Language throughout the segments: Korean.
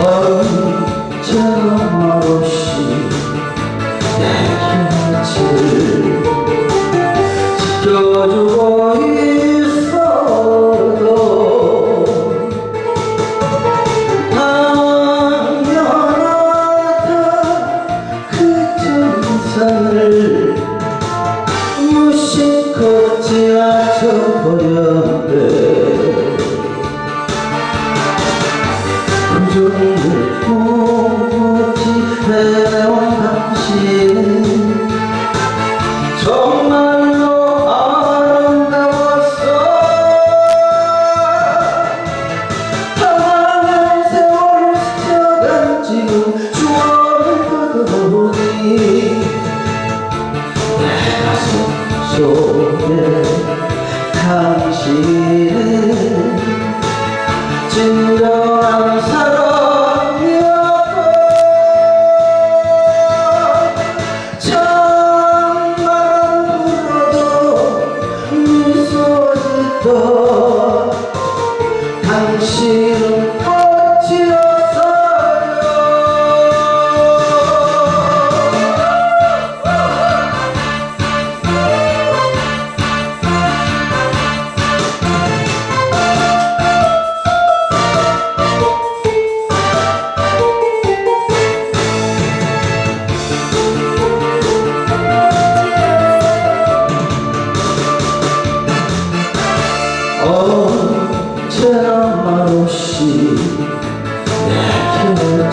언제나 말없이 내 곁을 지켜주고 있어도 당연하다 그 증상을 무심코 지나쳐버려. 묵묵히 해온 당신은 정말로 아름다웠어 당황한 세월을 스쳐간 지금 내 가슴 속에 당신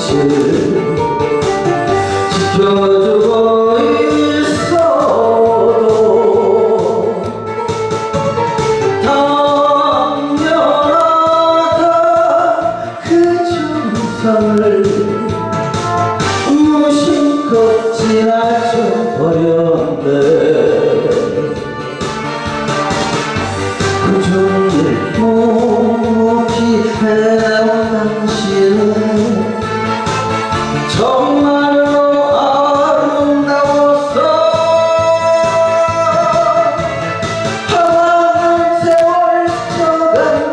빛을 지켜주고 있어도 당연하다. 그 정성을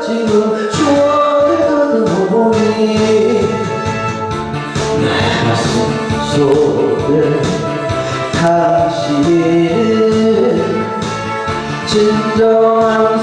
지금 추억을 더듬어보니 내 가슴 속에 당신은 진정한